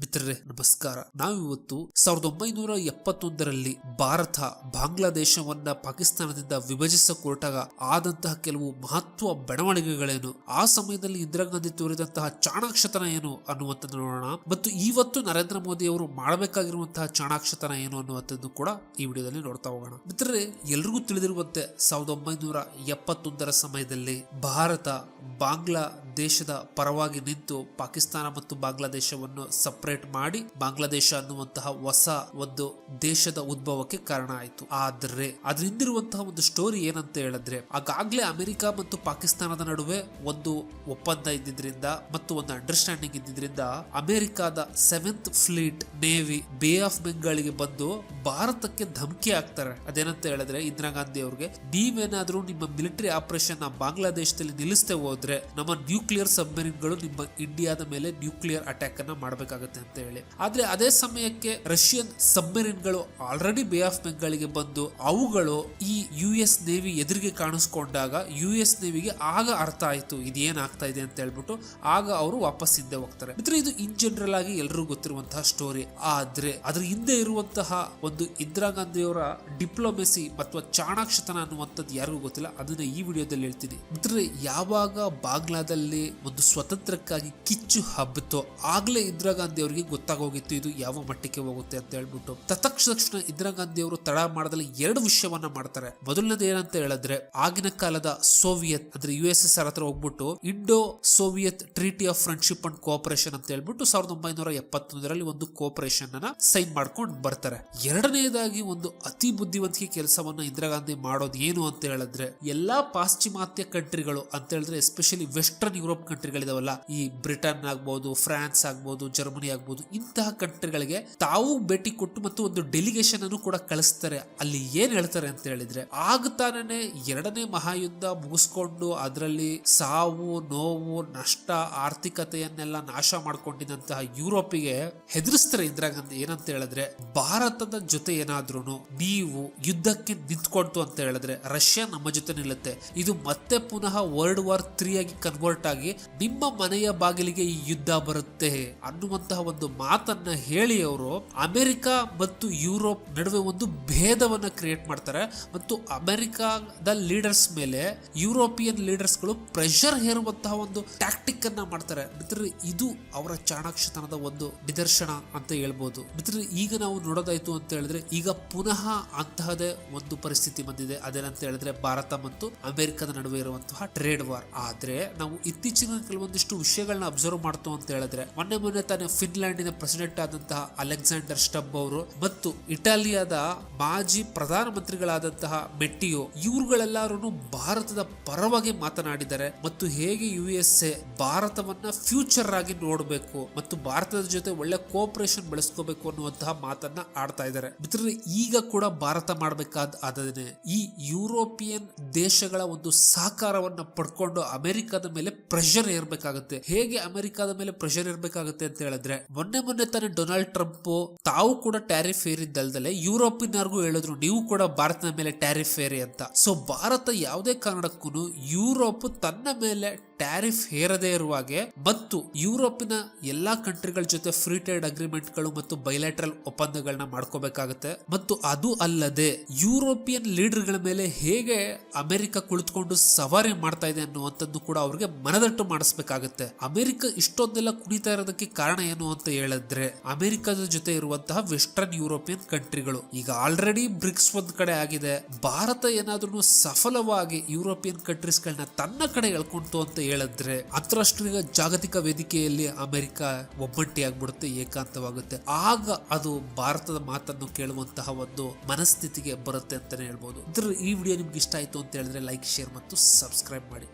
ಮಿತ್ರರೇ ನಮಸ್ಕಾರ. ನಾವಿವತ್ತು ಸಾವಿರದ ಒಂಬೈನೂರ ಎಪ್ಪತ್ತೊಂದರಲ್ಲಿ ಭಾರತ ಬಾಂಗ್ಲಾದೇಶವನ್ನ ಪಾಕಿಸ್ತಾನದಿಂದ ವಿಭಜಿಸ ಹೊರಟಾಗ ಆದಂತಹ ಕೆಲವು ಮಹತ್ವ ಬೆಳವಣಿಗೆಗಳೇನು, ಆ ಸಮಯದಲ್ಲಿ ಇಂದಿರಾ ಗಾಂಧಿ ತೋರಿದಂತಹ ಚಾಣಾಕ್ಷತನ ಏನು ಅನ್ನುವಂಥದ್ದು ನೋಡೋಣ. ಮತ್ತು ಇವತ್ತು ನರೇಂದ್ರ ಮೋದಿ ಅವರು ಮಾಡಬೇಕಾಗಿರುವಂತಹ ಚಾಣಾಕ್ಷತನ ಏನು ಅನ್ನುವಂಥದ್ದು ಕೂಡ ಈ ವಿಡಿಯೋದಲ್ಲಿ ನೋಡ್ತಾ ಹೋಗೋಣ. ಮಿತ್ರರೇ ಎಲ್ರಿಗೂ ತಿಳಿದಿರುವಂತೆ ಸಾವಿರದ ಒಂಬೈನೂರ ಎಪ್ಪತ್ತೊಂದರ ಸಮಯದಲ್ಲಿ ಭಾರತ ಬಾಂಗ್ಲಾ ದೇಶದ ಪರವಾಗಿ ನಿಂತು ಪಾಕಿಸ್ತಾನ ಮತ್ತು ಬಾಂಗ್ಲಾದೇಶವನ್ನು ಸಪರೇಟ್ ಮಾಡಿ ಬಾಂಗ್ಲಾದೇಶ ಅನ್ನುವಂತಹ ಹೊಸ ಒಂದು ದೇಶದ ಉದ್ಭವಕ್ಕೆ ಕಾರಣ ಆಯಿತು. ಆದ್ರೆ ಅದ್ರ ಹಿಂದಿರುವಂತಹ ಒಂದು ಸ್ಟೋರಿ ಏನಂತ ಹೇಳಿದ್ರೆ, ಆಗಾಗ್ಲೇ ಅಮೆರಿಕ ಮತ್ತು ಪಾಕಿಸ್ತಾನದ ನಡುವೆ ಒಂದು ಒಪ್ಪಂದ ಇದ್ದಿದ್ರಿಂದ ಮತ್ತು ಒಂದು ಅಂಡರ್ಸ್ಟ್ಯಾಂಡಿಂಗ್ ಇದ್ದಿದ್ರಿಂದ ಅಮೆರಿಕದ seventh fleet navy bay of ಬೆಂಗಾಳಿಗೆ ಬಂದು ಭಾರತಕ್ಕೆ ಧಮಕಿ ಹಾಕ್ತಾರೆ. ಅದೇನಂತ ಹೇಳಿದ್ರೆ, ಇಂದಿರಾ ಗಾಂಧಿ ಅವ್ರಿಗೆ, ನೀವೇನಾದ್ರೂ ನಿಮ್ಮ ಮಿಲಿಟರಿ ಆಪರೇಷನ್ ಬಾಂಗ್ಲಾದೇಶದಲ್ಲಿ ನಿಲ್ಲಿಸದೆ ಹೋದ್ರೆ ನಮ್ಮ ನ್ಯೂಕ್ಲಿಯರ್ ಸಬ್ಮರೀನ್ಗಳು ನಿಮ್ಮ ಇಂಡಿಯಾದ ಮೇಲೆ ನ್ಯೂಕ್ಲಿಯರ್ ಅಟ್ಯಾಕ್ ಅನ್ನ ಮಾಡಬೇಕಾಗುತ್ತೆ. ಅಂತ ಹೇಳಿ ಆದ್ರೆ ಅದೇ ಸಮಯಕ್ಕೆ ರಷ್ಯನ್ ಸಬ್ಮೆರಿನ್ಗಳು ಆಲ್ರೆಡಿ ಬೇ ಆಫ್ ಬೆಂಗಾಳಿಗೆ ಬಂದು ಅವುಗಳು ಈ ಯು ಎಸ್ ನೇವಿ ಎದುರಿಗೆ ಕಾಣಿಸ್ಕೊಂಡಾಗ ಯು ಎಸ್ ನೇವಿಗೆ ಆಗ ಅರ್ಥ ಆಯ್ತು, ಇದೇನಾಗ್ತಾ ಇದೆ ಅಂತ ಹೇಳ್ಬಿಟ್ಟು ಆಗ ಅವರು ವಾಪಸ್ ಹಿಂದೆ ಹೋಗ್ತಾರೆ. ಮಿತ್ರ, ಇದು ಇನ್ ಜನರಲ್ ಆಗಿ ಎಲ್ಲರಿಗೂ ಗೊತ್ತಿರುವಂತಹ ಸ್ಟೋರಿ ಆದ್ರೆ ಅದ್ರ ಹಿಂದೆ ಇರುವಂತಹ ಒಂದು ಇಂದಿರಾ ಗಾಂಧಿಯವರ ಡಿಪ್ಲೊಮೆಸಿ ಅಥವಾ ಚಾಣಾಕ್ಷತನ ಅನ್ನುವಂಥದ್ದು ಯಾರಿಗೂ ಗೊತ್ತಿಲ್ಲ, ಅದನ್ನ ಈ ವಿಡಿಯೋದಲ್ಲಿ ಹೇಳ್ತೀನಿ. ಮಿತ್ರ, ಯಾವಾಗ ಬಾಂಗ್ಲಾದಲ್ಲಿ ಒಂದು ಸ್ವತಂತ್ರಕ್ಕಾಗಿ ಕಿಚ್ಚು ಹಬ್ಬತೋ ಆಗ್ಲೇ ಇಂದಿರಾ ಗಾಂಧಿ ಅವರಿಗೆ ಗೊತ್ತಾಗೋಗಿತ್ತು, ಇದು ಯಾವ ಮಟ್ಟಕ್ಕೆ ಹೋಗುತ್ತೆ ಅಂತ ಹೇಳ್ಬಿಟ್ಟು. ತತ್ಕ್ಷಣ ಇಂದಿರಾ ಗಾಂಧಿ ಅವರು ತಡ ಮಾಡದಲ್ಲಿ ಎರಡು ವಿಷಯವನ್ನ ಮಾಡ್ತಾರೆ. ಮೊದಲನೇದು ಏನಂತ ಹೇಳಿದ್ರೆ, ಆಗಿನ ಕಾಲದ ಸೋವಿಯತ್, ಅಂದ್ರೆ ಯು ಎಸ್ ಆರ್ ಹತ್ರ ಹೋಗ್ಬಿಟ್ಟು Indo Soviet treaty of friendship and cooperation ಅಂತ ಹೇಳ್ಬಿಟ್ಟು ಸಾವಿರದ ಒಂಬೈನೂರ ಎಪ್ಪತ್ತೊಂದರಲ್ಲಿ ಒಂದು ಕೋಆಪರೇಷನ್ ಅನ್ನ ಸೈನ್ ಮಾಡ್ಕೊಂಡು ಬರ್ತಾರೆ. ಎರಡನೇದಾಗಿ ಒಂದು ಅತಿ ಬುದ್ಧಿವಂತಿಕೆ ಕೆಲಸವನ್ನ ಇಂದಿರಾ ಗಾಂಧಿ ಮಾಡೋದು ಏನು ಅಂತ ಹೇಳಿದ್ರೆ, ಎಲ್ಲಾ ಪಾಶ್ಚಿಮಾತ್ಯ ಕಂಟ್ರಿಗಳು ಅಂತ ಹೇಳಿದ್ರೆ ಎಸ್ಪೆಷಲಿ ವೆಸ್ಟರ್ನ್ ಯುರೋಪ್ ಕಂಟ್ರಿಗಳಿದಾವಲ್ಲ, ಈ ಬ್ರಿಟನ್ ಆಗ್ಬಹುದು ಫ್ರಾನ್ಸ್ ಆಗ್ಬಹುದು ಜರ್ಮನಿ ಆಗ್ಬಹುದು ಇಂತಹ ಕಂಟ್ರಿಗಳಿಗೆ ತಾವು ಭೇಟಿ ಕೊಟ್ಟು ಮತ್ತು ಒಂದು ಡೆಲಿಗೇಷನ್ ಅನ್ನು ಕೂಡ ಕಳಿಸ್ತಾರೆ. ಅಲ್ಲಿ ಏನ್ ಹೇಳ್ತಾರೆ ಅಂತ ಹೇಳಿದ್ರೆ, ಆಗ ತಾನೇ ಎರಡನೇ ಮಹಾಯುದ್ಧ ಮುಗಿಸ್ಕೊಂಡು ಅದರಲ್ಲಿ ಸಾವು, ನೋವು, ನಷ್ಟ, ಆರ್ಥಿಕತೆಯನ್ನೆಲ್ಲ ನಾಶ ಮಾಡ್ಕೊಂಡಿದ್ದಂತಹ ಯುರೋಪಿಗೆ ಹೆದರಿಸ್ತಾರೆ ಇಂದಿರಾ ಗಾಂಧಿ. ಏನಂತ ಹೇಳಿದ್ರೆ, ಭಾರತದ ಜೊತೆ ಏನಾದ್ರೂ ನೀವು ಯುದ್ಧಕ್ಕೆ ನಿಂತ್ಕೊಳ್ತು ಅಂತ ಹೇಳಿದ್ರೆ, ರಷ್ಯಾ ನಮ್ಮ ಜೊತೆ ನಿಲ್ಲುತ್ತೆ. ಇದು ಮತ್ತೆ ಪುನಃ ವರ್ಲ್ಡ್ ವಾರ್ ತ್ರೀ ಆಗಿ ಕನ್ವರ್ಟ್ ಆಗಿ ನಿಮ್ಮ ಮನೆಯ ಬಾಗಿಲಿಗೆ ಈ ಯುದ್ಧ ಬರುತ್ತೆ ಅನ್ನುವಂತಹ ಒಂದು ಮಾತನ್ನ ಹೇಳಿ ಅವರು ಅಮೆರಿಕ ಮತ್ತು ಯುರೋಪ್ ನಡುವೆ ಒಂದು ಭೇದವನ್ನ ಕ್ರಿಯೇಟ್ ಮಾಡ್ತಾರೆ. ಮತ್ತು ಅಮೆರಿಕದ ಲೀಡರ್ಸ್ ಮೇಲೆ ಯುರೋಪಿಯನ್ ಲೀಡರ್ಸ್ಗಳು ಪ್ರೆಷರ್ ಹೇರುವಂತಹ ಒಂದು ಟ್ಯಾಕ್ಟಿಕ್ ಅನ್ನ ಮಾಡ್ತಾರೆ. ಮಿತ್ರ ಇದು ಅವರ ಚಾಣಾಕ್ಷತನದ ಒಂದು ನಿದರ್ಶನ ಅಂತ ಹೇಳ್ಬೋದು. ಮಿತ್ರ ಈಗ ನಾವು ನೋಡೋದಾಯ್ತು ಅಂತ ಹೇಳಿದ್ರೆ, ಈಗ ಪುನಃ ಅಂತಹದೇ ಒಂದು ಪರಿಸ್ಥಿತಿ ಬಂದಿದೆ. ಅದೇನಂತ ಹೇಳಿದ್ರೆ, ಭಾರತ ಮತ್ತು ಅಮೆರಿಕದ ನಡುವೆ ಇರುವಂತಹ ಟ್ರೇಡ್ ವಾರ್ ಆದ್ರೆ, ನಾವು ಇತ್ತೀಚಿನ ಕೆಲವೊಂದಿಷ್ಟು ವಿಷಯಗಳನ್ನ ಅಬ್ಸರ್ವ್ ಮಾಡ್ತು ಅಂತ ಹೇಳಿದ್ರೆ, ಮೊನ್ನೆ ಮೊನ್ನೆ ತಾನೇ ಫಿನ್ಲ್ಯಾಂಡಿನ ಪ್ರೆಸಿಡೆಂಟ್ ಆದಂತಹ ಅಲೆಕ್ಸಾಂಡರ್ ಸ್ಟಬ್ ಅವರು ಮತ್ತು ಇಟಾಲಿಯಾದ ಮಾಜಿ ಪ್ರಧಾನಮಂತ್ರಿಗಳಾದಂತಹ ಮೆಟ್ಟಿಯೋ ಇವರುಗಳೆಲ್ಲರೂ ಭಾರತದ ಪರವಾಗಿ ಮಾತನಾಡಿದ್ದಾರೆ ಮತ್ತು ಹೇಗೆ ಯು ಎಸ್ ಎ ಭಾರತವನ್ನ ಫ್ಯೂಚರ್ ಆಗಿ ನೋಡಬೇಕು ಮತ್ತು ಭಾರತದ ಜೊತೆ ಒಳ್ಳೆ ಕೋಆಪರೇಷನ್ ಬೆಳೆಸ್ಕೋಬೇಕು ಅನ್ನುವಂತಹ ಮಾತನ್ನ ಆಡ್ತಾ ಇದ್ದಾರೆ. ಮಿತ್ರರು, ಈಗ ಕೂಡ ಭಾರತ ಮಾಡಬೇಕಾದ ಅದನ್ನೇ ಈ ಯುರೋಪಿಯನ್ ದೇಶಗಳ ಒಂದು ಸಹಕಾರವನ್ನ ಪಡ್ಕೊಂಡು ಅಮೆರಿಕದ ಮೇಲೆ ಪ್ರೆಷರ್ ಇರಬೇಕಾಗುತ್ತೆ ಹೇಗೆ ಅಮೆರಿಕದ ಮೇಲೆ ಪ್ರೆಷರ್ ಇರಬೇಕಾಗುತ್ತೆ ಅಂತ ಹೇಳಿದ್ರೆ ಮೊನ್ನೆ ಮೊನ್ನೆ ತಾನೇ ಡೊನಾಲ್ಡ್ ಟ್ರಂಪ್ ತಾವು ಕೂಡ ಟ್ಯಾರಿಫ್ ಏರಿದ್ದಲ್ದಲೆ ಯುರೋಪಿನರ್ಗೂ ಹೇಳಿದ್ರು, ನೀವು ಕೂಡ ಭಾರತದ ಮೇಲೆ ಟ್ಯಾರಿಫ್ ಏರಿ ಅಂತ. ಸೊ ಭಾರತ ಯಾವುದೇ ಕಾರಣಕ್ಕೂ ಯುರೋಪ್ ತನ್ನ ಮೇಲೆ ಟ್ಯಾರಿಫ್ ಹೇರದೇ ಇರುವಾಗೆ ಮತ್ತು ಯುರೋಪಿನ ಎಲ್ಲಾ ಕಂಟ್ರಿಗಳ ಜೊತೆ ಫ್ರೀ ಟ್ರೇಡ್ ಅಗ್ರಿಮೆಂಟ್ಗಳು ಮತ್ತು ಬೈಲಾಟ್ರಲ್ ಒಪ್ಪಂದಗಳನ್ನ ಮಾಡ್ಕೋಬೇಕಾಗುತ್ತೆ. ಮತ್ತು ಅದು ಅಲ್ಲದೆ ಯುರೋಪಿಯನ್ ಲೀಡರ್ಗಳ ಮೇಲೆ ಹೇಗೆ ಅಮೆರಿಕ ಕುಳಿತುಕೊಂಡು ಸವಾರಿ ಮಾಡ್ತಾ ಇದೆ ಅನ್ನುವಂಥದ್ದು ಕೂಡ ಅವ್ರಿಗೆ ಮನದಟ್ಟು ಮಾಡಿಸ್ಬೇಕಾಗುತ್ತೆ. ಅಮೆರಿಕ ಇಷ್ಟೊಂದೆಲ್ಲ ಕುಣಿತಾ ಇರೋದಕ್ಕೆ ಕಾರಣ ಏನು ಅಂತ ಹೇಳಿದ್ರೆ ಅಮೆರಿಕದ ಜೊತೆ ಇರುವಂತಹ ವೆಸ್ಟರ್ನ್ ಯುರೋಪಿಯನ್ ಕಂಟ್ರಿಗಳು ಈಗ ಆಲ್ರೆಡಿ ಬ್ರಿಕ್ಸ್ ಒಂದ್ ಕಡೆ ಆಗಿದೆ. ಭಾರತ ಏನಾದ್ರೂ ಸಫಲವಾಗಿ ಯುರೋಪಿಯನ್ ಕಂಟ್ರೀಸ್ ಗಳನ್ನ ತನ್ನ ಕಡೆ ಎಳ್ಕೊಂತು ಅಂತ ಹೇಳಿದ್ರೆ ಅಂತಾರಾಷ್ಟ್ರೀಯ ಜಾಗತಿಕ ವೇದಿಕೆಯಲ್ಲಿ ಅಮೆರಿಕ ಒಬ್ಬಂಟಿ ಆಗ್ಬಿಡುತ್ತೆ ಏಕಾಂತವಾಗುತ್ತೆ. ಆಗ ಅದು ಭಾರತದ ಮಾತನ್ನು ಕೇಳುವಂತಹ ಒಂದು ಮನಸ್ಥಿತಿಗೆ ಬರುತ್ತೆ ಅಂತಾನೆ ಹೇಳ್ಬೋದು. ಇದ್ರ ಈ ವಿಡಿಯೋ ನಿಮ್ಗೆ ಇಷ್ಟ ಆಯ್ತು ಅಂತ ಹೇಳಿದ್ರೆ ಲೈಕ್ ಶೇರ್ ಮತ್ತು ಸಬ್ಸ್ಕ್ರೈಬ್ ಮಾಡಿ.